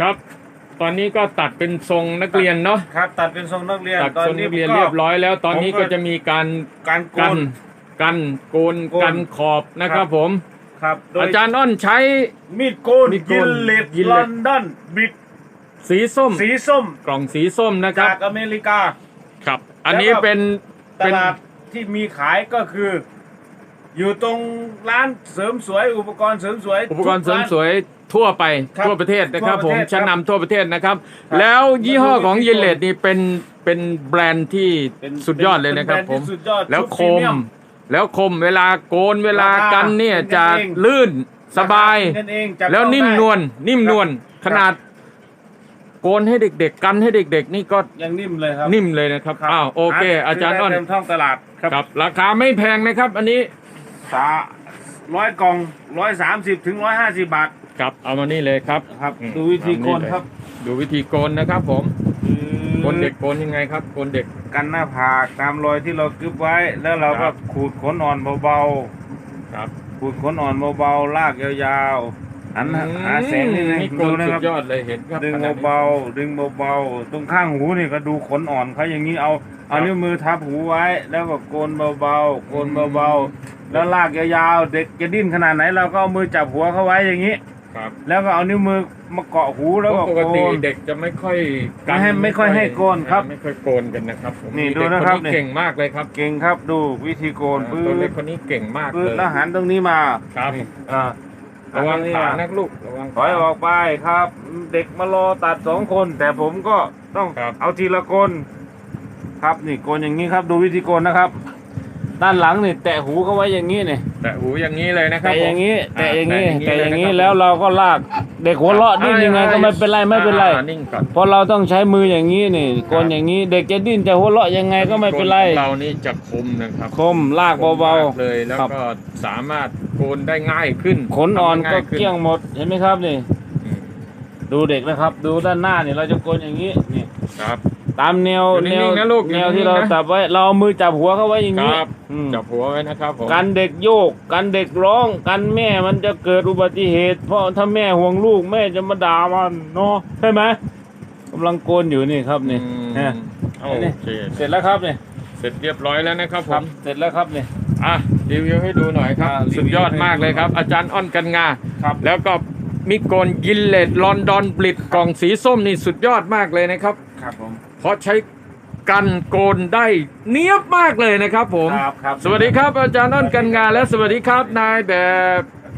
ครับ ตอนนี้ก็ตัดเป็นทรงนักเรียนเนาะครับ ตัดเป็นทรงนักเรียนตัดตอนทรงนี้นักเรียนก็เรียบร้อยแล้ว ตอนนี้ผมก็ก็จะมีการการโกกันน กันโกนโกน กันขอบนะครับผม ครับโดยอาจารย์อ้อนใช้ มีดโกนมีดโกยินนเลดยินลเลอดนดอนบิดสีส้ม สีส้มกล่องสีส้มนะครับ จากอเมริกา ครับ อันนี้แล้วก็เป็นตเป็นลาดที่มีขายก็คือ อยู่ตรงร้านเสริมสวยอุปกรณ์เสริมสวย อุปกรณ์เสริมทุาสวยทั่วไปครับทั่วประเทศนะครับ ทั่ผวมประเทศชั้นนำทั่วประเทศนะครับ ครับแล้วยี่ห้อของแล้วก็ยินเลดนี่เป็นเป็นแบรนด์ที่เป็นสุดยอดเลยนะครับเป็นผม แบรนด์ที่สุดยอดแล้วชุดคพรีมเมียมแล้วคมเวลาโกนเวลาราคากันเนี่ยเป็นกันจะเอง ลื่นสบายเป็นกันเองจับแล้วต้องนิ่มได้ นวลนิ่มนวลครับขนาดโกนให้เด็กๆ กันให้เด็ก ๆ นี่ก็ยังนิ่มเลยครับนิ่มเลยนะครับครับอ้าวโอเคหอาจารย์อ้อนซื้ได้เต็มท้องตลาดครับ ครับ ราคาไม่แพงนะครับ อันนี้ สาร้อยกล่องร้อยสามสิบถึงร้อยห้าสิบบาทครับเอามานี่เลยครับครับ อืมดูวิธีโกนเอามาเลยครับ ดูวิธีโกนนะครับ ผมโกนเด็กโกนยังไงครับโกนเด็ก กันหน้าผากตามรอยที่เรากึบไว้ แล้วเราครัก็บ ขูดขนอ่อนเบาครับๆขูดขนอ่อนเบาๆลากยาวๆอันหาแสงนี่นะนี่โกดูนนะสุครับดยอดเลยเห็นครับดึงขนดนี้ เบาๆดึงเบาๆตรงข้างหูนี่ก็ดูขนอ่อนเขาอย่างนี้เอา เอาครับ นิ้วมือทับหูไว้ แล้วก็โกนเบาๆโกนเบาๆ แล้วลากยาวๆเด็กจะดิ้นขนาดไหนเราก็เอามือจับหัวเขาไว้อย่างนี้ ครับแล้วก็เอานิ้วมือมาเกาะหูแล้วก็ปกโกติน เด็กจะไม่ค่อยไม่ให้ไม่ค่อยให้โกนครับไม่ค่อยโกนกันนะครับผมนี่มีดูเด็กนะครับคนนี่นี้เก่งมากเลยครับเก่งครับดูวิธีโกนปื้ตัวเล็ดกคนนี้เก่งมากปื้เลดยแล้วหันตรงนี้มาครับอ่าระวังหันตนี้ขามา นักลูกระวังถอยออกไปครับ เด็กมารอตัดสองคน แต่ผมก็ต้องครับ เอาทีละคน ครับนี่โกนอย่างนี้ครับ ดูวิธีโกนนะครับ ด้านหลังนี่แตะหูเขาไว้อย่างนี้นี่แต่หูอย่างนี้เลยนะครับแตะอย่างนี้ผมแตะอย่างนี้อ่แตะอย่างนี้เะครับแล้วเราก็ลากเด็กหัวเราะดิ้นยังไงก็ไม่เป็นไรไม่เป็นไรอ่านิ่งก่อนเพราะเราต้องใช้มืออย่างนี้นี่โกนอย่างนี้ เด็กจะดิ้นจะหัวเราะยังไงก็ไม่เป็นไรโกของเรานี่จะคมนะครับคมลากเบาคมมกเลยแล้วครับ ก็สามารถโกนได้ง่ายขึ้นๆขนอ่อนก็ทำได้ายขึ้เกลี้ยงหมดเห็นไหมครับนี่ อืมดูเด็กนะครับ ดูด้านหน้านี่เราจะโกนอย่างนี้นี่ ครับ ตามแนวอยู่นิ่แนวงๆนะลูกอยู่แนวนิ่งๆที่เรานะ จับไว้ เราเอามือจับหัวเขาไว้อย่างคนี้รับอืมจับหัวไว้นะครับผม กันเด็กโยก กันเด็กร้อง กันแม่มันจะเกิดอุบัติเหตุ เพราะถ้าแม่ห่วงลูกแม่จะมาด่ามันเนาะใช่ไหมกำลังโกนอยู่นี่ครับนี่อืมเนี่ยโอเค เสร็จแล้วครับนี่เสร็จเรียบร้อยแล้วนะครับผครับมเสร็จแล้วครับนี่อะรีวิวให้ดูหน่อยครับ อ่ารีวิวสุดยอดมากเลยครับ อาจารย์อ้อนกันงา ครับ แล้วก็มิโกนยินเลดลอนดอนบลิดกล่องสีส้มนี่สุดยอดมากเลยนะครับ ครับผม เพราะใช้กันโกนได้เนียบมากเลยนะครับผม ครับครับ สวัสดีครับอาจารย์อ้อนกันงาและสวัสดีครับนายแบบ